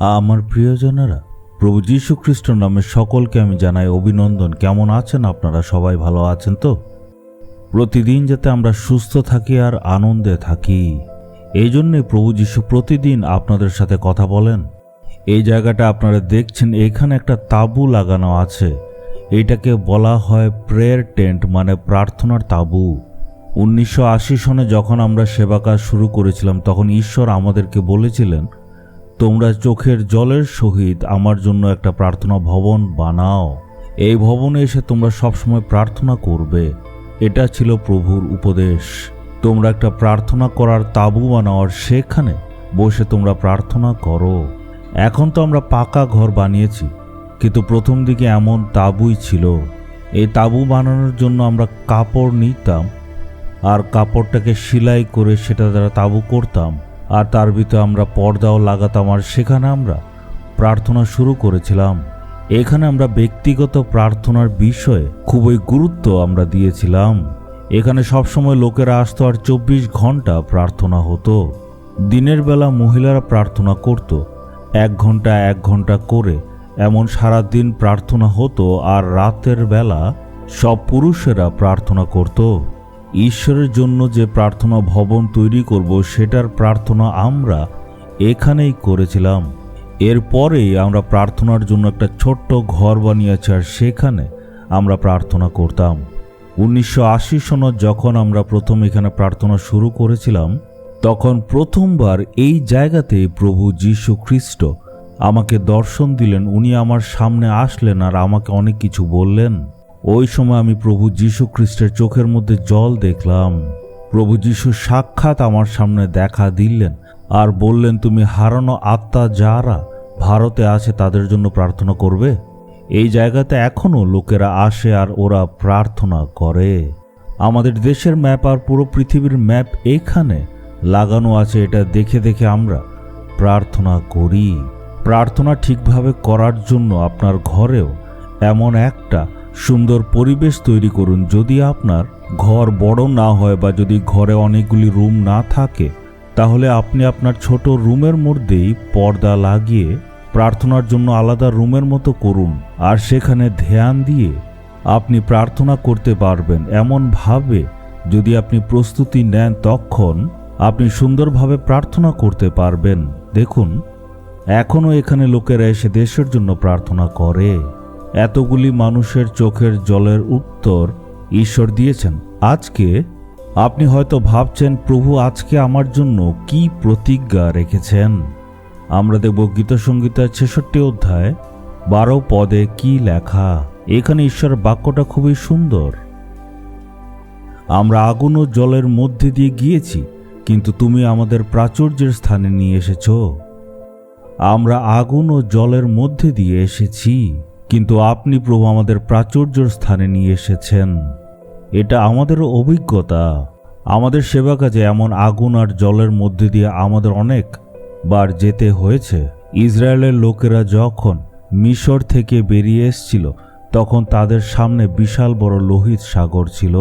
আমার প্রিয়জনেরা, প্রভু যীশু খ্রিস্টর নামে সকলকে আমি জানাই অভিনন্দন। কেমন আছেন আপনারা? সবাই ভালো আছেন তো? প্রতিদিন যাতে আমরা সুস্থ থাকি আর আনন্দে থাকি। এই জন্যে প্রভু যীশু প্রতিদিন আপনাদের সাথে কথা বলেন। এই জায়গাটা আপনারা দেখছেন, এখানে একটা তাঁবু লাগানো আছে। এটাকে বলা হয় প্রেয়ার টেন্ট মানে প্রার্থনার তাঁবু। উনিশশো আশি সনে যখন আমরা সেবা কাজ শুরু করেছিলাম, তখন ঈশ্বর আমাদেরকে বলেছিলেন তোমরা চোখের জলের সহিত আমার জন্য একটা প্রার্থনা ভবন বানাও। এই ভবনে এসে তোমরা সবসময় প্রার্থনা করবে। এটা ছিল প্রভুর উপদেশ। তোমরা একটা প্রার্থনা করার তাঁবু বানাও আর সেখানে বসে তোমরা প্রার্থনা করো। এখন তো আমরা পাকা ঘর বানিয়েছি, কিন্তু প্রথম দিকে এমন তাঁবুই ছিল। এই তাঁবু বানানোর জন্য আমরা কাপড় নিতাম আর কাপড়টাকে সেলাই করে সেটা দ্বারা তাঁবু করতাম। আর তার ভিতরে আমরা পর্দাও লাগাতাম আর সেখানে আমরা প্রার্থনা শুরু করেছিলাম। এখানে আমরা ব্যক্তিগত প্রার্থনার বিষয়ে খুবই গুরুত্ব আমরা দিয়েছিলাম। এখানে সবসময় লোকেরা আসতো আর চব্বিশ ঘণ্টা প্রার্থনা হতো। দিনের বেলা মহিলারা প্রার্থনা করত। এক ঘণ্টা এক ঘণ্টা করে এমন সারা দিন প্রার্থনা হতো আর রাতের বেলা সব পুরুষেরা প্রার্থনা করত। ঈশ্বরের জন্য যে প্রার্থনা ভবন তৈরি করব, সেটার প্রার্থনা আমরা এখানেই করেছিলাম। এরপরেই আমরা প্রার্থনার জন্য একটা ছোট্ট ঘর বানিয়েছি আর সেখানে আমরা প্রার্থনা করতাম। উনিশশো আশি সনত যখন আমরা প্রথম এখানে প্রার্থনা শুরু করেছিলাম, তখন প্রথমবার এই জায়গাতে প্রভু যীশু খ্রিস্ট আমাকে দর্শন দিলেন। উনি আমার সামনে আসলেন আর আমাকে অনেক কিছু বললেন। ওই সময় আমি প্রভু যীশু খ্রিস্টের চোখের মধ্যে জল দেখলাম। প্রভু যীশু সাক্ষাৎ আমার সামনে দেখা দিলেন আর বললেন, তুমি হারানো আত্মা যারা ভারতে আছে তাদের জন্য প্রার্থনা করবে? এই জায়গাতে এখনও লোকেরা আসে আর ওরা প্রার্থনা করে। আমাদের দেশের ম্যাপ আর পুরো পৃথিবীর ম্যাপ এখানে লাগানো আছে, এটা দেখে দেখে আমরা প্রার্থনা করি। প্রার্থনা ঠিকভাবে করার জন্য আপনার ঘরেও এমন একটা সুন্দর পরিবেশ তৈরি করুন। যদি আপনার ঘর বড় না হয় বা যদি ঘরে অনেকগুলি রুম না থাকে, তাহলে আপনি আপনার ছোট রুমের মধ্যেই পর্দা লাগিয়ে প্রার্থনার জন্য আলাদা রুমের মতো করুন। আর সেখানে ধ্যান দিয়ে আপনি প্রার্থনা করতে পারবেন। এমনভাবে যদি আপনি প্রস্তুতি নেন, তখন আপনি সুন্দরভাবে প্রার্থনা করতে পারবেন। দেখুন, এখনও এখানে লোকেরা এসে দেশের জন্য প্রার্থনা করে। এতগুলি মানুষের চোখের জলের উত্তর ঈশ্বর দিয়েছেন। আজকে আপনি হয়তো ভাবছেন, প্রভু আজকে আমার জন্য কি প্রতিজ্ঞা রেখেছেন? আমরা দেখব গীতসঙ্গীতার ছেষট্টি অধ্যায়, বারো পদে কি লেখা। এখানে ঈশ্বরের বাক্যটা খুবই সুন্দর। আমরা আগুন ও জলের মধ্যে দিয়ে গিয়েছি, কিন্তু তুমি আমাদের প্রাচুর্যের স্থানে নিয়ে এসেছ। আমরা আগুন ও জলের মধ্যে দিয়ে এসেছি। কিন্তু আপনি প্রভু আমাদের প্রাচুর্যর স্থানে নিয়ে এসেছেন। এটা আমাদেরও অভিজ্ঞতা। আমাদের সেবা কাজে এমন আগুন আর জলের মধ্যে দিয়ে আমাদের অনেক বার যেতে হয়েছে। ইসরায়েলের লোকেরা যখন মিশর থেকে বেরিয়ে এসছিল, তখন তাদের সামনে বিশাল বড় লোহিত সাগর ছিল।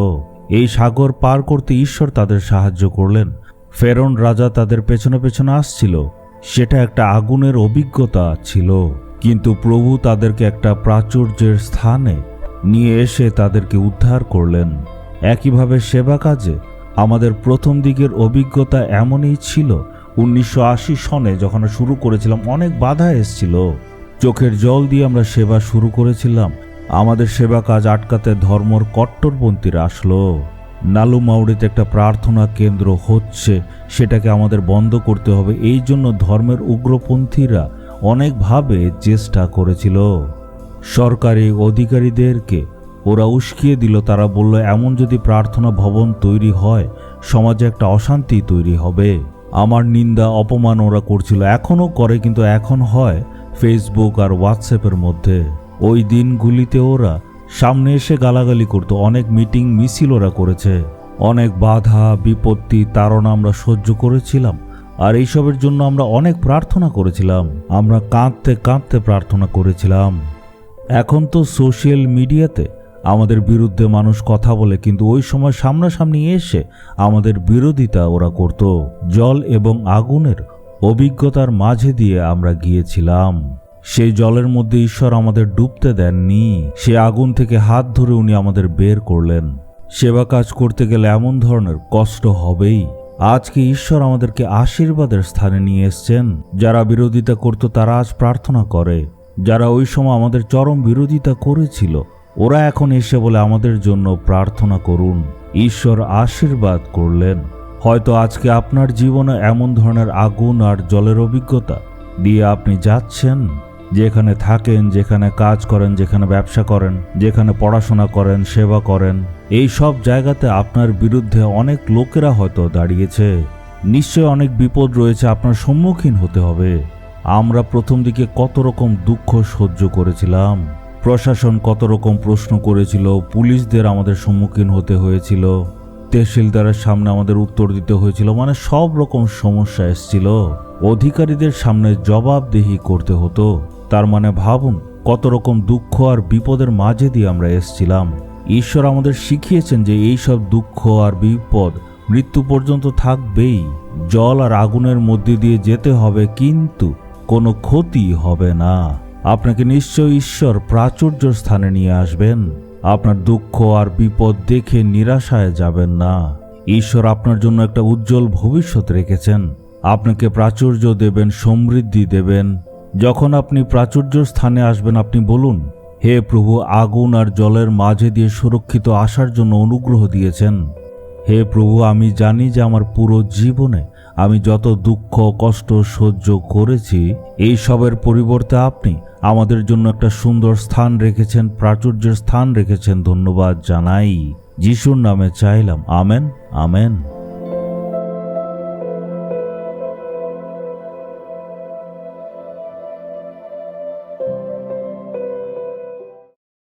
এই সাগর পার করতে ঈশ্বর তাদের সাহায্য করলেন। ফেরন রাজা তাদের পেছনে পেছনে আসছিল। সেটা একটা আগুনের অভিজ্ঞতা ছিল। কিন্তু প্রভু তাদেরকে একটা প্রাচুর্যের স্থানে নিয়ে এসে তাদেরকে উদ্ধার করলেন। একইভাবে সেবা কাজে আমাদের প্রথম দিকের অভিজ্ঞতা এমনই ছিল। উনিশশো আশি সনে যখন শুরু করেছিলাম, অনেক বাধা এসছিল। চোখের জল দিয়ে আমরা সেবা শুরু করেছিলাম। আমাদের সেবা কাজ আটকাতে ধর্মর কট্টরপন্থীরা আসলো। নালু মাউড়িতে একটা প্রার্থনা কেন্দ্র হচ্ছে, সেটাকে আমাদের বন্ধ করতে হবে। এই জন্য ধর্মের উগ্রপন্থীরা অনেকভাবে চেষ্টা করেছিল। সরকারি অধিকারীদেরকে ওরা উস্কিয়ে দিল। তারা বলল, এমন যদি প্রার্থনা ভবন তৈরি হয়, সমাজে একটা অশান্তি তৈরি হবে। আমার নিন্দা, অপমান ওরা করছিল। এখনও করে, কিন্তু এখন হয় ফেসবুক আর হোয়াটসঅ্যাপের মধ্যে। ওই দিনগুলিতে ওরা সামনে এসে গালাগালি করতো। অনেক মিটিং, মিছিল ওরা করেছে। অনেক বাধা, বিপত্তি, তাড়না আমরা সহ্য করেছিলাম। আর এইসবের জন্য আমরা অনেক প্রার্থনা করেছিলাম। আমরা কাঁদতে কাঁদতে প্রার্থনা করেছিলাম। এখন তো সোশ্যাল মিডিয়াতে আমাদের বিরুদ্ধে মানুষ কথা বলে, কিন্তু ওই সময় সামনাসামনি এসে আমাদের বিরোধিতা ওরা করত। জল এবং আগুনের অভিজ্ঞতার মাঝে দিয়ে আমরা গিয়েছিলাম। সেই জলের মধ্যে ঈশ্বর আমাদের ডুবতে দেননি। সে আগুন থেকে হাত ধরে উনি আমাদের বের করলেন। সেবা কাজ করতে গেলে এমন ধরনের কষ্ট হবেই। আজকে ঈশ্বর আমাদেরকে আশীর্বাদের স্থানে নিয়ে এসছেন? যারা বিরোধিতা করত তারা আজ প্রার্থনা করে। যারা ওই সময় আমাদের চরম বিরোধিতা করেছিল, ওরা এখন এসে বলে আমাদের জন্য প্রার্থনা করুন। ঈশ্বর আশীর্বাদ করলেন। হয়তো আজকে আপনার জীবনে এমন ধরনের আগুন আর জলের অভিজ্ঞতা দিয়ে আপনি যাচ্ছেন। যেখানে থাকেন, যেখানে কাজ করেন, যেখানে ব্যবসা করেন, যেখানে পড়াশোনা করেন, সেবা করেন, এই সব জায়গাতে আপনার বিরুদ্ধে অনেক লোকেরা হয়তো দাঁড়িয়েছে। নিশ্চয় অনেক বিপদ রয়েছে, আপনার সম্মুখীন হতে হবে। আমরা প্রথম দিকে কত রকম দুঃখ সহ্য করেছিলাম। প্রশাসন কত রকম প্রশ্ন করেছিল, পুলিশদের আমাদের সম্মুখীন হতে হয়েছিল, তহসিলদারের সামনে আমাদের উত্তর দিতে হয়েছিল মানে সব রকম সমস্যা এসছিল। অধিকারীদের সামনে জবাবদেহি করতে হতো। তার মানে ভাবুন, কত রকম দুঃখ আর বিপদের মাঝে দিয়ে আমরা এসছিলাম। ঈশ্বর আমাদের শিখিয়েছেন যে এই সব দুঃখ আর বিপদ মৃত্যু পর্যন্ত থাকবেই। জল আর আগুনের মধ্যে দিয়ে যেতে হবে, কিন্তু কোনো ক্ষতি হবে না। আপনাকে নিশ্চয় ঈশ্বর প্রাচুর্য স্থানে নিয়ে আসবেন। আপনার দুঃখ আর বিপদ দেখে নিরাশায় যাবেন না। ঈশ্বর আপনার জন্য একটা উজ্জ্বল ভবিষ্যৎ রেখেছেন। আপনাকে প্রাচুর্য দেবেন, সমৃদ্ধি দেবেন। যখন আপনি প্রাচুর্য স্থানে আসবেন, আপনি বলুন, হে প্রভু, আগুন আর জলের মাঝে দিয়ে সুরক্ষিত আসার জন্য অনুগ্রহ দিয়েছেন। হে প্রভু, আমি জানি যে আমার পুরো জীবনে আমি যত দুঃখ, কষ্ট, সহ্য করেছি, এই সবের পরিবর্তে আপনি আমাদের জন্য একটা সুন্দর স্থান রেখেছেন, প্রাচুর্যের স্থান রেখেছেন। ধন্যবাদ জানাই। যিশুর নামে চাইলাম। আমেন আমেন।